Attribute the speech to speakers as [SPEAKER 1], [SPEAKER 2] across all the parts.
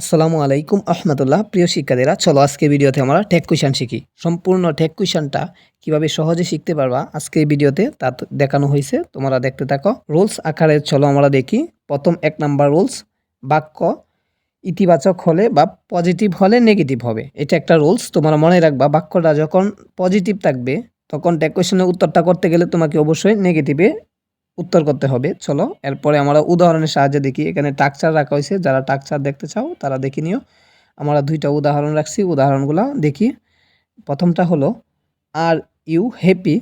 [SPEAKER 1] আসসালামু আলাইকুম, আহমদুল্লাহ। প্রিয় শিক্ষার্থীরা, চলো আজকে ভিডিওতে আমরা টেক কুইশন শিখি। সম্পূর্ণ টেক কুইশনটা কীভাবে সহজে শিখতে পারবা আজকে ভিডিওতে তা দেখানো হয়েছে, তোমরা দেখতে থাকো। রুলস আকারে চলো আমরা দেখি। প্রথম এক নাম্বার রুলস বাক্য ইতিবাচক হলে বা পজিটিভ হলে নেগেটিভ হবে। এটা একটা রুলস তোমরা মনে রাখবা, বাক্যটা যখন পজিটিভ থাকবে, তখন টেক কোয়েশনের উত্তরটা করতে গেলে তোমাকে অবশ্যই নেগেটিভে উত্তর করতে হবে। চলো, এরপরে আমরা উদাহরণের সাহায্যে দেখি। এখানে টাকচার রাখা হয়েছে। যারা টাকচার দেখতে চাও, তারা দেখে নিও। আমরা দুইটা উদাহরণ রাখছি। উদাহরণগুলো দেখি। প্রথমটা হলো আর ইউ হ্যাপি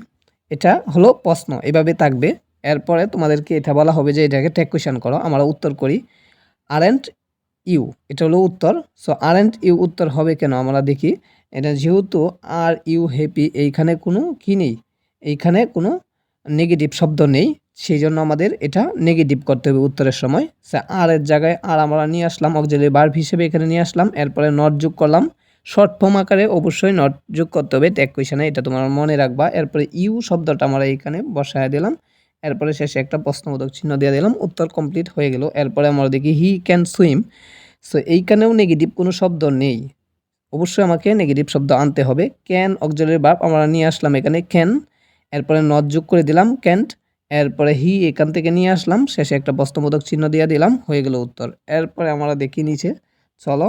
[SPEAKER 1] এটা হলো প্রশ্ন। এভাবে থাকবে। এরপরে তোমাদেরকে এটা বলা হবে যে এটাকে টেক কোয়েশন করো। আমরা উত্তর করি আরেন্ট ইউ এটা হলো উত্তর। সো আরেন্ট ইউ উত্তর হবে কেন? আমরা দেখি, এটা যেহেতু আর ইউ হ্যাপি এইখানে কোনো কি নেই। এইখানে কোনো নেগেটিভ শব্দ নেই। সেই জন্য আমাদের এটা নেগেটিভ করতে হবে উত্তরের সময়। সে আর এর জায়গায় আর আমরা নিয়ে আসলাম অক্সিলারি বার্ব হিসেবে এখানে নিয়ে আসলাম, এরপরে নট যোগ করলাম। শর্ট ফর্ম আকারে অবশ্যই নট যোগ করতে হবে ট্যাগ কোয়েশনে এটা তোমার মনে রাখবা। এরপরে ইউ শব্দটা আমরা এইখানে বসায় দিলাম, এরপরে শেষে একটা প্রশ্নবোধক চিহ্ন দিয়ে দিলাম, উত্তর কমপ্লিট হয়ে গেল। এরপরে আমরা দেখি হি ক্যান সুইম সো এইখানেও নেগেটিভ কোনো শব্দ নেই। অবশ্যই আমাকে নেগেটিভ শব্দ আনতে হবে। ক্যান অক্সিলারি বার্ব আমরা নিয়ে আসলাম এখানে ক্যান এরপরে নট যোগ করে দিলাম ক্যান্ট এরপরে হি এখান থেকে নিয়ে আসলাম, শেষে একটা প্রশ্নবোধক চিহ্ন দিয়ে দিলাম, হয়ে গেল উত্তর। এরপরে আমরা দেখি নিচে, চলো,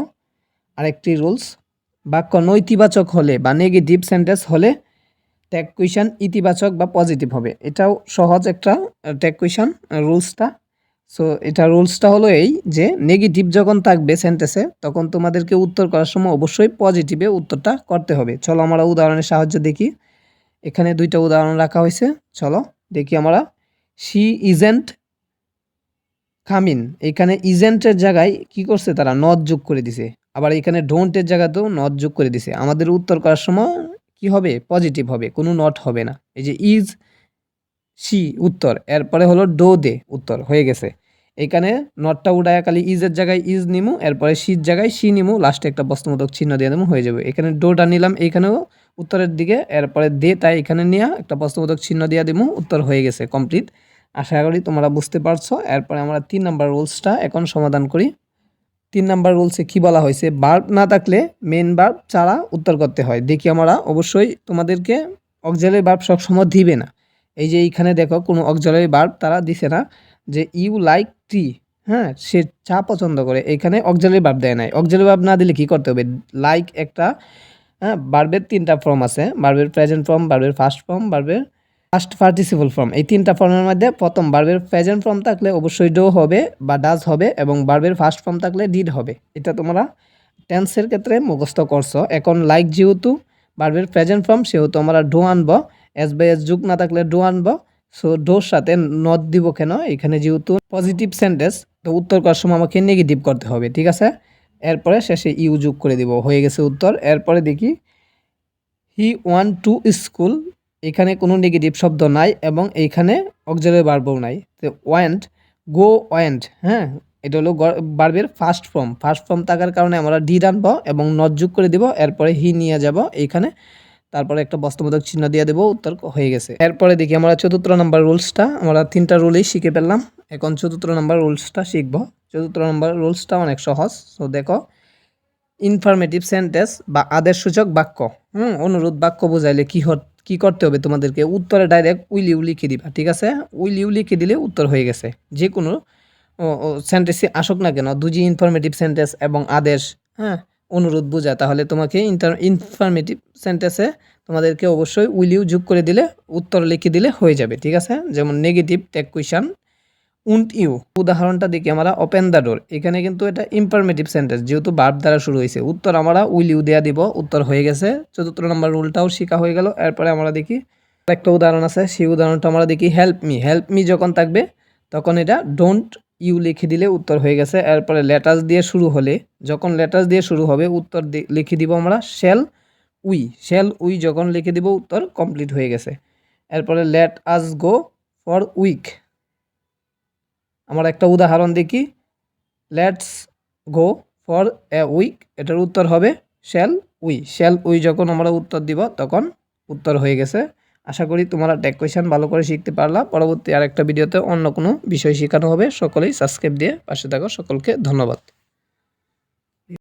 [SPEAKER 1] আরেকটি রুলস। বাক্য নৈতিবাচক হলে বা নেগেটিভ সেন্টেন্স হলে ট্যাগ কুইশন ইতিবাচক বা পজিটিভ হবে। এটাও সহজ একটা ট্যাগ কুইশন রুলসটা। সো, এটা রুলসটা হলো এই যে, নেগেটিভ যখন থাকবে সেন্টেন্সে, তখন তোমাদেরকে উত্তর করার সময় অবশ্যই পজিটিভে উত্তরটা করতে হবে। চলো আমরা উদাহরণের সাহায্য দেখি। এখানে দুইটা উদাহরণ রাখা হয়েছে, চলো। দেখি আমরা। শি ইজেন্ট কামিন এখানে ইজেন্টের জায়গায় কি করছে তারা? নদ যোগ করে দিছে। আবার এখানে ডোন্টের জায়গাতেও নদ যোগ করে দিছে। আমাদের উত্তর করার সময় কি হবে? পজিটিভ হবে। কোনো নট হবে না। এই যে ইজ সি উত্তর। এরপরে হলো ডো দে উত্তর। হয়ে গেছে। এখানে নটটা উড়ায় খালি ইজের জায়গায় ইজ নিমু, এরপরে সির জায়গায় সি নিমু। লাস্টে একটা বস্তুমূলক চিহ্ন দিয়ে দেবো, হয়ে যাবে। এখানে ডোটা নিলাম, এইখানেও উত্তরের দিকে, এরপরে দে, তাই এখানে নিয়ে একটা বস্তুবোধক চিহ্ন দিয়ে দিব উত্তর হয়ে গেছে কমপ্লিট আশা করি তোমরা বুঝতে পারছ। এরপরে আমরা তিন নাম্বার রুলসটা এখন সমাধান করি। তিন নাম্বার রুলসে কি বলা হয়েছে? বার্ব না থাকলে মেন বার্ব ছাড়া উত্তর করতে হয়। দেখি আমরা, অবশ্যই তোমাদেরকে অক্সিলারি বার্ব সবসময় দিবে না। এই যে এইখানে দেখো, কোনো অক্সিলারি বার্ব তারা দিছে না যে ইউ লাইক টি হ্যাঁ সে চা পছন্দ করে। এখানে অক্সিলারি বার্ব দেয় নাই। অক্সিলারি বার্ব না দিলে কি করতে হবে? লাইক একটা হ্যাঁ বার্বের তিনটা ফর্ম আছে। বার্বের প্রেজেন্ট ফর্ম বার্বের ফার্স্ট ফর্ম বার্বের ফার্স্ট পার্টিসিপল ফর্ম এই তিনটা ফর্মের মধ্যে প্রথম বার্বের প্রেজেন্ট ফর্ম থাকলে অবশ্যই ডো হবে বা ডাজ হবে এবং বার্বের ফার্স্ট ফর্ম থাকলে ডিড হবে। এটা তোমরা টেন্সের ক্ষেত্রে মুখস্থ করছ। এখন লাইক যেহেতু বার্বের প্রেজেন্ট ফর্ম সেহেতু আমরা ডো আনব। এস বাই এস যুগ না থাকলে ডো আনব। সো ডোর সাথে নট দিব কেন? এখানে যেহেতু পজিটিভ সেন্টেন্স তো উত্তর করার সময় আমাকে নেগেটিভ করতে হবে, ঠিক আছে? এরপরে শেষে ইউ যোগ করে দিব। হয়ে গেছে উত্তর। এরপরে দেখি, হি ওয়ান টু স্কুল, এখানে কোনো নেগেটিভ শব্দ নাই এবং এইখানে অক্সিলারি বার্বও নাই। তো ওয়ান্ট, গো ওয়ান্ট হ্যাঁ এটা হলো বার্বের ফার্স্ট ফর্ম। ফার্স্ট ফর্ম থাকার কারণে আমরা ডি আনব এবং নট যোগ করে দিব। এরপরে হি নিয়ে যাব এইখানে। তারপরে একটা বস্তুবোধক চিহ্ন দিয়ে দেবো, উত্তর হয়ে গেছে। এরপরে দেখি আমরা চতুর্থ নাম্বার রুলসটা, আমরা তিনটা রুলেই শিখে ফেললাম। এখন চতুর্থ নাম্বার রুলসটা শিখব। চতুর্থ নম্বর রুলসটা অনেক সহজ। তো দেখো ইনফরমেটিভ সেন্টেন্স বা আদেশসূচক বাক্য, হুম, অনুরোধ বাক্য বোঝাইলে কী কি করতে হবে তোমাদেরকে? উত্তরে ডাইরেক্ট উইল ইউ লিখে দিবা, ঠিক আছে? উইল ইউ লিখে দিলে উত্তর হয়ে গেছে। যে কোনো সেন্টেন্সই আসুক না কেন দুজি ইনফরমেটিভ সেন্টেন্স এবং আদেশ হ্যাঁ অনুরোধ বোঝায় তাহলে তোমাকে ইন্টার ইনফরমেটিভ সেন্টেন্সে তোমাদেরকে অবশ্যই উইল ইউ যোগ করে দিলে উত্তর লিখে দিলে হয়ে যাবে, ঠিক আছে? যেমন negative tag question won't you. উদাহরণটা দেখি, আমরা ওপেন দ্য ডোর এখানে কিন্তু এটা ইম্পারমেটিভ সেন্টেন্স যেহেতু বার্ব দ্বারা শুরু হয়েছে। উত্তর আমরা উইল ইউ দেয়া দিব, উত্তর হয়ে গেছে। চতুর্থ নম্বর রুলটাও শেখা হয়ে গেল। এরপরে আমরা দেখি একটা উদাহরণ আছে, সেই উদাহরণটা আমরা দেখি হেল্প মি হেল্প মি যখন থাকবে, তখন এটা ডোন্ট ইউ লিখে দিলে উত্তর হয়ে গেছে। এরপরে লেটার্স দিয়ে শুরু হলে, যখন লেটার্স দিয়ে শুরু হবে, উত্তর লিখে দিব আমরা শেল উই শেল উই যখন লিখে দিব, উত্তর কমপ্লিট হয়ে গেছে। এরপরে let us go for week আমরা একটা উদাহরণ দেখি। Let's go for a week এটার উত্তর হবে শ্যাল উই শ্যাল উই যখন আমরা উত্তর দিব, তখন উত্তর হয়ে গেছে। আশা করি তোমরা টেক কোয়েশন ভালো করে শিখতে পারলা। পরবর্তী আরেকটা ভিডিওতে অন্য কোনো বিষয় শেখানো হবে। সকলেই সাবস্ক্রাইব দিয়ে পাশে থাকো। সকলকে ধন্যবাদ।